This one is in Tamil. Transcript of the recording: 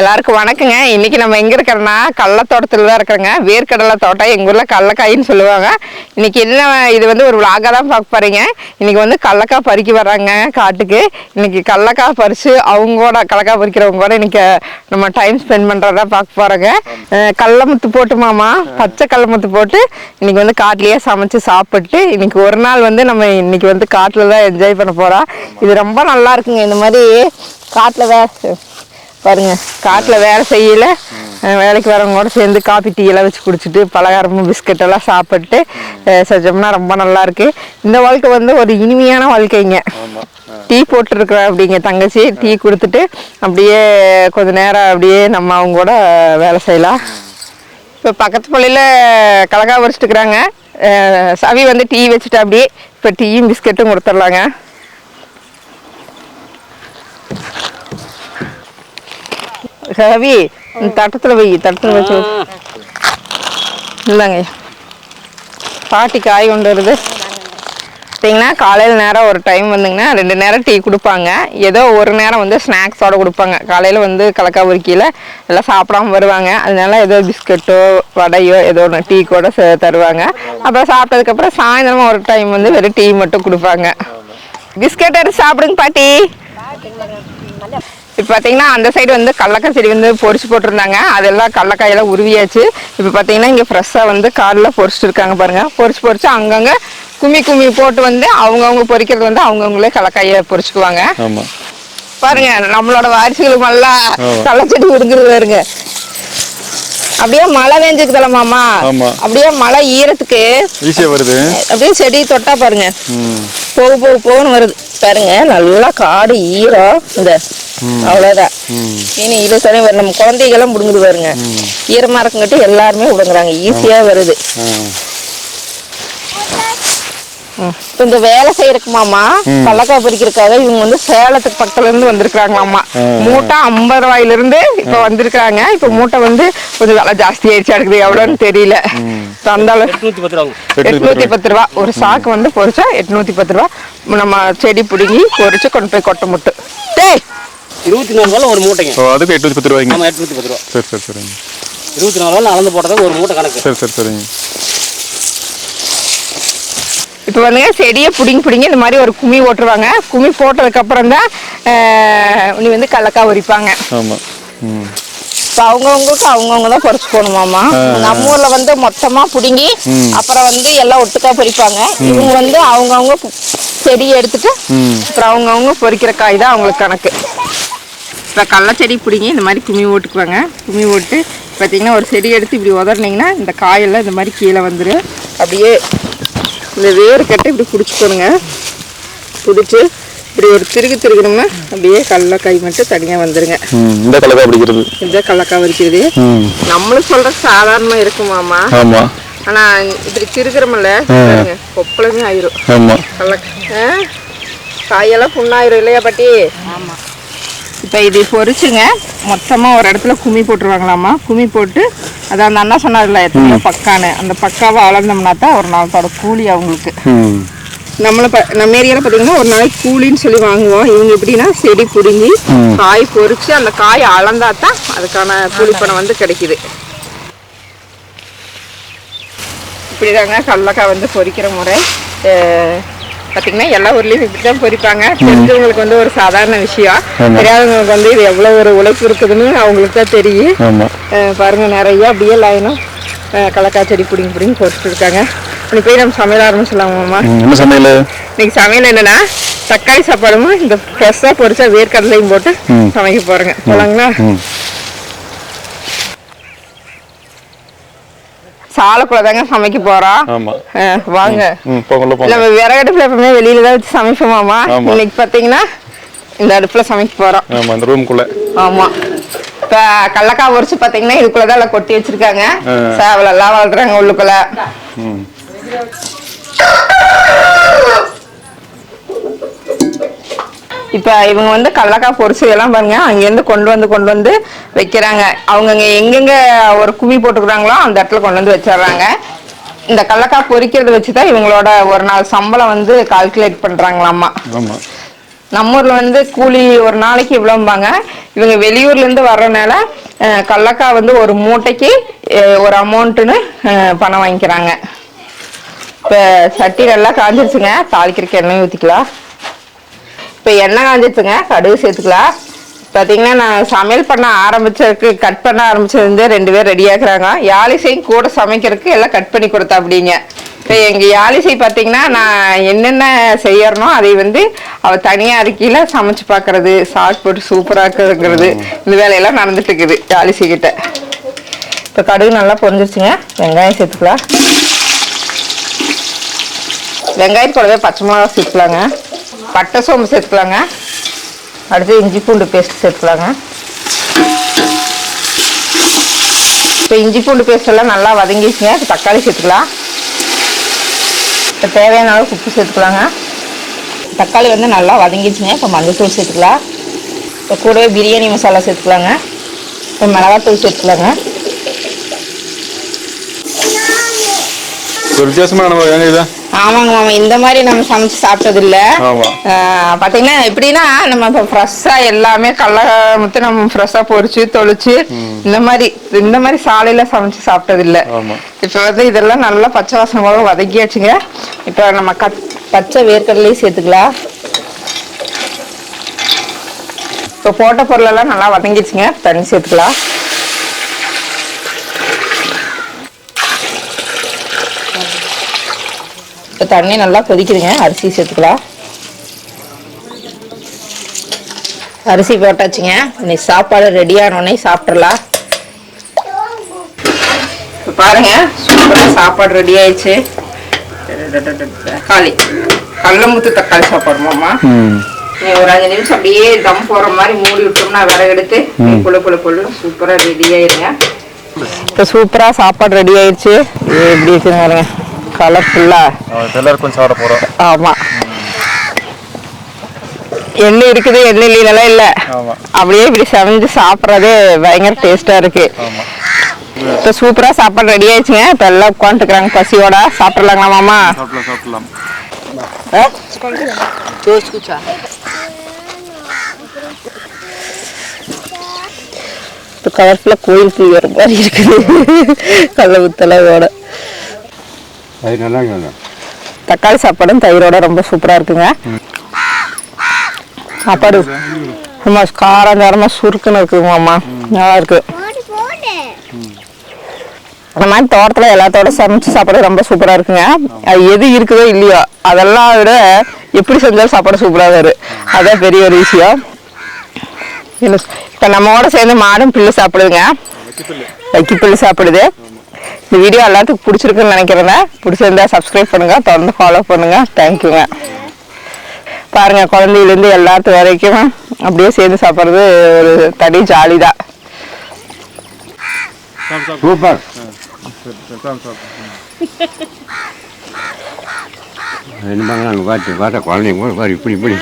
எல்லாருக்கும் வணக்கங்க. இன்னைக்கு நம்ம எங்க இருக்கிறோன்னா கடலத்தோட்டத்துல தான் இருக்கிறோங்க. வேர்க்கடலை தோட்டம் எங்க ஊர்ல கடலக்காயின்னு சொல்லுவாங்க. இன்னைக்கு என்ன இது வந்து ஒரு விளாகா தான் பார்க்க போறீங்க. இன்னைக்கு வந்து கடலக்காய் பறிக்க வர்றாங்க காட்டுக்கு. இன்னைக்கு கடலக்காய் பறிச்சு அவங்களோட கடலக்காய் பறிக்கிறவங்க கூட இன்னைக்கு நம்ம டைம் ஸ்பெண்ட் பண்றதா பார்க்க போறோங்க. அஹ் கடலமுத்து போட்டு மாமா பச்சை கடலமுத்து போட்டு இன்னைக்கு வந்து காட்டுலயே சமைச்சு சாப்பிட்டு இன்னைக்கு ஒரு நாள் வந்து நம்ம இன்னைக்கு வந்து காட்டுல தான் என்ஜாய் பண்ண போறோம். இது ரொம்ப நல்லா இருக்குங்க. இந்த மாதிரி காட்டுல வே பாருங்க காட்டில் வேலை செய்யல. வேலைக்கு வரவங்க கூட சேர்ந்து காபி டீ எல்லாம் வச்சு குடிச்சிட்டு பலகாரமும் பிஸ்கட் எல்லாம் சாப்பிட்டு செஞ்சோம்னா ரொம்ப நல்லா இருக்கு. இந்த வாழ்க்கை வந்து ஒரு இனிமையான வாழ்க்கைங்க. டீ போட்டுருக்குற அப்படிங்க தங்கச்சி டீ கொடுத்துட்டு அப்படியே கொஞ்ச நேரம் அப்படியே நம்ம அவங்க கூட வேலை செய்யலாம். இப்போ பக்கத்து பள்ளியில் கலகா வரிச்சிட்டுக்கிறாங்க சவி வந்து டீ வச்சுட்டு அப்படியே இப்போ டீயும் பிஸ்கட்டும் கொடுத்துர்லாங்க. ரவி தட்டத்தில் வை தட்டத்தில் வச்சு இல்லைங்க பாட்டி காய் கொண்டு வருது. பார்த்தீங்கன்னா காலையில் நேரம் ஒரு டைம் வந்துங்கன்னா ரெண்டு நேரம் டீ கொடுப்பாங்க. ஏதோ ஒரு நேரம் வந்து ஸ்நாக்ஸோடு கொடுப்பாங்க. காலையில் வந்து கலக்கா உருக்கியில் எல்லாம் சாப்பிடாம வருவாங்க. அதனால ஏதோ பிஸ்கட்டோ வடையோ ஏதோ ஒன்று டீ கூட தருவாங்க. அப்புறம் சாப்பிட்டதுக்கப்புறம் சாயந்தரமா ஒரு டைம் வந்து வெறும் டீ மட்டும் கொடுப்பாங்க. பிஸ்கட் எடுத்து சாப்பிடுங்க பாட்டி. இப்போ பார்த்தீங்கன்னா அந்த சைடு வந்து கடலக்காய் செடி வந்து பொரிச்சு போட்டிருந்தாங்க. அதெல்லாம் கடலக்காயெல்லாம் உருவியாச்சு. இப்போ பார்த்தீங்கன்னா இங்கே ஃப்ரெஷ்ஷாக வந்து காரில் பொரிச்சிட்டு இருக்காங்க பாருங்க. பொரிச்சு பொரிச்சு அங்கங்கே கும்மி கும்மி போட்டு வந்து அவங்கவுங்க பொரிக்கிறது வந்து அவங்கவுங்களே கடலக்காயை பொரிச்சுக்குவாங்க. ஆமா. பாருங்க நம்மளோட வாரிசுகளுக்கு எல்லாம் கடலச்செடி உருங்குறது பாருங்க. அப்படியே மழை பெஞ்சுக்குதல மாமா. ஆமா. அப்படியே மழை ஈரத்துக்கு ஈஸியா வருது. அப்படியே செடி தொட்டா பாருங்க. போக போக போகன்னு வருது. பாருங்க நல்லா காடு ஈரம் இந்த அவ்வளோதான் ம். இனி இரு சரி வரும் நம்ம குழந்தைகள்லாம் பிடுங்குது பாருங்க. ஈரமா இருக்கங்காட்டி எல்லாருமே விடுங்குறாங்க ஈஸியா வருது. இப்ப இந்த வேலை செய்யறதுக்கு மாமா கடலக்காய் பறிக்கிறதுக்காக இவங்க வந்து சேலத்துக்கு பக்கத்துல இருந்து வந்திருக்காங்களாமா மூட்டை ஐம்பது ரூபாயில இருந்து இப்ப வந்திருக்காங்க இப்ப மூட்டை வந்து கொஞ்சம் விலை ஜாஸ்தி ஆயிடுச்சா. இருக்குது எவ்வளோன்னு தெரியல. அந்த எட்நூத்தி பத்து ரூபா. ஒரு சாக்கு வந்து பொரிச்சா எட்நூத்தி பத்து ரூபா. நம்ம செடி பிடுங்கி பொரிச்சு கொண்டு போய் கொட்டை முட்டு. டேய்! இருபத்தி நாலு ரூபா ஒரு மூட்டைங்க. அதுக்கு எட்நூத்தி பத்து ரூபாய்ங்க. ஆமா எட்நூத்தி பத்து ரூபா. சரி சரி சரிங்க. இருபத்தி நாலு ரூபா அளந்து போட்டது ஒரு மூட்டை கணக்கு. சரி சரி சரிங்க. இப்போ வந்துங்க செடியை பிடிங்கி பிடிங்கி இந்த மாதிரி ஒரு கும்மி போட்டுருவாங்க கும்மி போட்டதுக்கு அப்புறம் தான் நீ வந்து கடலக்காய் உரிப்பாங்க. இப்போ அவங்கவுங்களுக்கு அவங்கவுங்க தான் பறிச்சு போகணுமாமா நம்ம ஊர்ல வந்து மொத்தமா பிடுங்கி அப்புறம் வந்து எல்லாம் ஒட்டுக்கா பறிப்பாங்க. இவங்க வந்து அவங்கவுங்க செடியை எடுத்துட்டு அப்புறம் அவங்கவுங்க பொறிக்கிற காய் தான் அவங்களுக்கு கணக்கு. இப்போ கடல செடி பிடிங்கி இந்த மாதிரி கும்மி போட்டுக்குவாங்க கும்மி போட்டு பார்த்தீங்கன்னா ஒரு செடி எடுத்து இப்படி உதறினீங்கன்னா இந்த காயெல்லாம் இந்த மாதிரி கீழே வந்துடும் அப்படியே இந்த வேர் கட்டை இப்படி பிடிச்சிக்கணுங்க பிடிச்சி இப்படி ஒரு திருகு திருகணும்னா அப்படியே கடலக்காய் மட்டும் தனியாக வந்துருங்க. ம் இந்த கலக்கா பிடிக்கிறது இந்த கடலக்காய் வரிக்கிறது. ம். நம்மளும் சொல்ற சாதாரணமா இருக்குமாமா ஆமா. ஆனா இப்படி திருக்கிறோம்ல பாருங்க கொப்பளமே ஆயிரும். ஆமா. கடலக்காய்? காயெல்லாம் புண்ணாயிரும் இல்லையா பாட்டி? இப்போ இது பொரிச்சுங்க. மொத்தமாக ஒரு இடத்துல கும்மி போட்டுருவாங்களாமா கும்மி போட்டு அதான் அந்த அண்ணா சொன்னார்ல எத்தனையோ பக்கான்னு. அந்த பக்காவை அளந்தோம்னா தான் ஒரு நாளத்தோட கூலி அவங்களுக்கு. நம்மளை நம்ம ஏரியாவில் பார்த்தீங்கன்னா ஒரு நாளைக்கு கூலின்னு சொல்லி வாங்குவோம். இவங்க எப்படின்னா செடி பிடுங்கி காய் பொரிச்சு அந்த காய் அளந்தா தான் அதுக்கான கூலி பணம் வந்து கிடைக்குது. இப்படிதாங்க கடலக்காய் வந்து பொரிக்கிற முறை. பார்த்தீங்கன்னா எல்லா ஊர்லேயும் இப்படி தான் பொரிப்பாங்க தெரிஞ்சவங்களுக்கு வந்து ஒரு சாதாரண விஷயம். தெரியாதவங்களுக்கு வந்து இது எவ்வளோ ஒரு உழைப்பு இருக்குதுன்னு அவங்களுக்கு தான் தெரியும். பாருங்க நிறைய அப்படியே லைனும் கடலக்காய் செடி பிடிங்கி பிடிங்கி போட்டுட்டு இருக்காங்க. இன்னைக்கு போய் நம்ம சமையல் ஆரம்பிச்சிடலாமாம்மா என்ன சமையல்? இன்னைக்கு சமையல் என்னன்னா தக்காளி சாப்பாடும் இந்த ஃப்ரெஷ்ஷாக பொரிச்சா வேர்க்கடலையும் போட்டு. சமைக்க போறேங்க. போலாங்களா சாலக்குள்ள தாங்க சமைக்க போறோம் வாங்க. நம்ம விறகடுப்புல எப்பவுமே வெளியில தான் வச்சு சமைப்போமாமா. இன்னைக்கு பாத்தீங்கன்னா இந்த அடுப்புல சமைக்க போறோம். ஆமா அந்த ரூமுக்குள்ள ஆமா. இப்ப கடலக்காய் உரிச்சு பாத்தீங்கன்னா இதுக்குள்ளதான் எல்லாம் கொட்டி வச்சிருக்காங்க. சேவல் எல்லாம் வளர்க்குறாங்க உள்ளுக்குள்ள. இப்ப இவங்க வந்து கடலக்காய் பொரிச்சு எல்லாம் பாருங்க அங்கேருந்து கொண்டு வந்து கொண்டு வந்து வைக்கிறாங்க. அவங்கங்க எங்கெங்க ஒரு குவி போட்டுக்கிறாங்களோ அந்த இடத்துல கொண்டு வந்து வச்சிடுறாங்க. இந்த கடலக்காய் பொரிக்கிறத வச்சுதான் இவங்களோட ஒரு நாள் சம்பளம் வந்து கால்குலேட் பண்றாங்களாமா. ஆமா. நம்ம ஊர்ல வந்து கூலி ஒரு நாளைக்கு இவ்வளோம்பாங்க. இவங்க வெளியூர்ல இருந்து வர்றதுனால கடலக்காய் வந்து ஒரு மூட்டைக்கு ஒரு அமௌண்ட்டுன்னு பணம் வாங்கிக்கிறாங்க. இப்போ சட்டி நல்லா காஞ்சிருச்சுங்க. தாளிக்கிறதுக்கு எண்ணெய் ஊற்றிக்கலாம் இப்போ எண்ணெய் காஞ்சிருச்சுங்க கடுகு சேர்த்துக்கலாம். பார்த்தீங்கன்னா நான் சமையல் பண்ண ஆரம்பிச்சதுக்கு கட் பண்ண ஆரம்பிச்சதுலேருந்து ரெண்டு பேர் ரெடி ஆகிறாங்க. யாழிசையும் கூட சமைக்கிறதுக்கு எல்லாம் கட் பண்ணி கொடுத்தா அப்படிங்க இப்போ எங்கள் யாழிசை பார்த்தீங்கன்னா நான் என்னென்ன செய்யறனோ அதை வந்து அவள் தனியாக அறிக்கையில் சமைச்சு பார்க்கறது சாட் போட்டு சூப்பராக இருக்கிறது இந்த வேலையெல்லாம் நடந்துட்டு இருக்குது யாழிசை இப்போ கடுகு நல்லா பொரிஞ்சிருச்சுங்க. வெங்காயம் சேர்த்துக்கலாம். வெங்காயம் கூடவே பச்சை மிளகா சேர்த்துக்கலாங்க. பட்டை சோம்பு சேர்த்துக்கலாங்க. அடுத்து இஞ்சி பூண்டு பேஸ்ட் சேர்த்துக்கலாங்க. இப்போ இஞ்சி பூண்டு பேஸ்ட் எல்லாம் நல்லா வதங்கிச்சுங்க இப்போ தக்காளி சேர்த்துக்கலாம். இப்போ தேவையான அளவு உப்பு சேர்த்துக்கலாங்க. தக்காளி வந்து நல்லா வதங்கிச்சுங்க இப்போ மஞ்சள்தூள் சேர்த்துக்கலாம். இப்போ கூடவே பிரியாணி மசாலா சேர்த்துக்கலாங்க. இப்போ மிளகாத்தூள் சேர்த்துக்கலாங்க. ஒரு வித்தியாசமான ஆமாங்க மாமா இந்த மாதிரி நம்ம சமைச்சு சாப்பிட்டது இல்ல பாத்தீங்கன்னா எப்படின்னா நம்ம இப்போ ஃப்ரெஷ்ஷா எல்லாமே கடல முத்து நம்ம ஃப்ரெஷ்ஷா பொரிச்சு தொளிச்சு இந்த மாதிரி இந்த மாதிரி சாலையில சமைச்சு சாப்பிட்டது இல்ல. இப்போ வந்து இதெல்லாம் நல்லா பச்சை வாசனை போக வதக்கியாச்சுங்க. இப்போ நம்ம கட் பச்சை வேர்க்கடலையும் சேர்த்துக்கலாம். இப்போ போட்ட பொருளெல்லாம் நல்லா வதங்கிடுச்சுங்க. தண்ணி சேர்த்துக்கலாம். இப்போ தண்ணி நல்லா கொதிக்குதுங்க. அரிசி சேர்த்துக்கலாம். அரிசி போட்டாச்சுங்க. இன்னைக்கு சாப்பாடு ரெடி ஆனோடனே சாப்பிட்றலாம் இப்போ பாருங்க சூப்பராக சாப்பாடு ரெடி ஆயிடுச்சு. தக்காளி. கடலமுத்து தக்காளி சாப்பாடு மாமா. ம். நீ ஒரு அஞ்சு நிமிஷம் அப்படியே தம் போடுற மாதிரி மூடி விட்டோம்னா விறகு எடுத்து புழு புழு புழு சூப்பராக ரெடி ஆயிருங்க. இப்போ சூப்பராக சாப்பாடு ரெடி ஆயிடுச்சு. எப்படி இருக்குங்க பாருங்க. கலர்ஃபுல்லாக எல்லாரும் கொஞ்சம் சாப்பிட போறோம். ஆமாம் எண்ணெய் இருக்குது எண்ணெய் இல்லைனாலாம் இல்லை. ஆமா. அப்படியே இப்படி சமைஞ்சு சாப்பிட்றதே பயங்கர டேஸ்ட்டாக இருக்கு. ஆமா. இப்போ சூப்பராக சாப்பாடு ரெடி ஆயிடுச்சுங்க. இப்போ எல்லாம் உட்காந்துக்கிறாங்க பசியோட சாப்பிட்றலாங்களா மாமா? சாப்பிடலாம் இப்போ கலர்ஃபுல்லாக கோயில் வர மாதிரி இருக்குது. கடல ஊத்தலோட அது நல்லா தக்காளி சாப்பாடும் தயிரோட ரொம்ப சூப்பராக இருக்குங்க. சாப்பாடு ரொம்ப காரம் காரமாக சுருக்குன்னு இருக்குங்க மாமா நல்லா இருக்கு. அந்த மாதிரி தோட்டத்தில் எல்லாத்தோட சமைச்சு சாப்பாடு ரொம்ப சூப்பராக இருக்குங்க. அது எது இருக்குதோ இல்லையோ அதெல்லாம் விட எப்படி செஞ்சாலும் சாப்பாடு சூப்பராக வரும் அதான் பெரிய ஒரு விஷயம். இப்போ நம்மோட சேர்ந்து மாடும் பில்லு சாப்பிடுதுங்க. வைக்கி பில்லு சாப்பிடுது. இந்த வீடியோ எல்லாத்துக்கும் பிடிச்சிருக்குன்னு நினைக்கிறேன். பிடிச்சிருந்தா சப்ஸ்கிரைப் பண்ணுங்க தொடர்ந்து ஃபாலோ பண்ணுங்க. தேங்க்யூங்க பாருங்கள் குழந்தையிலேருந்து எல்லாத்து வரைக்கும் அப்படியே சேர்ந்து சாப்பிட்றது ஒரு தனி ஜாலி தான் சூப்பர். என்ன பார்த்து பார்த்தா குழந்தைங்க பாரு இப்படி இப்படி.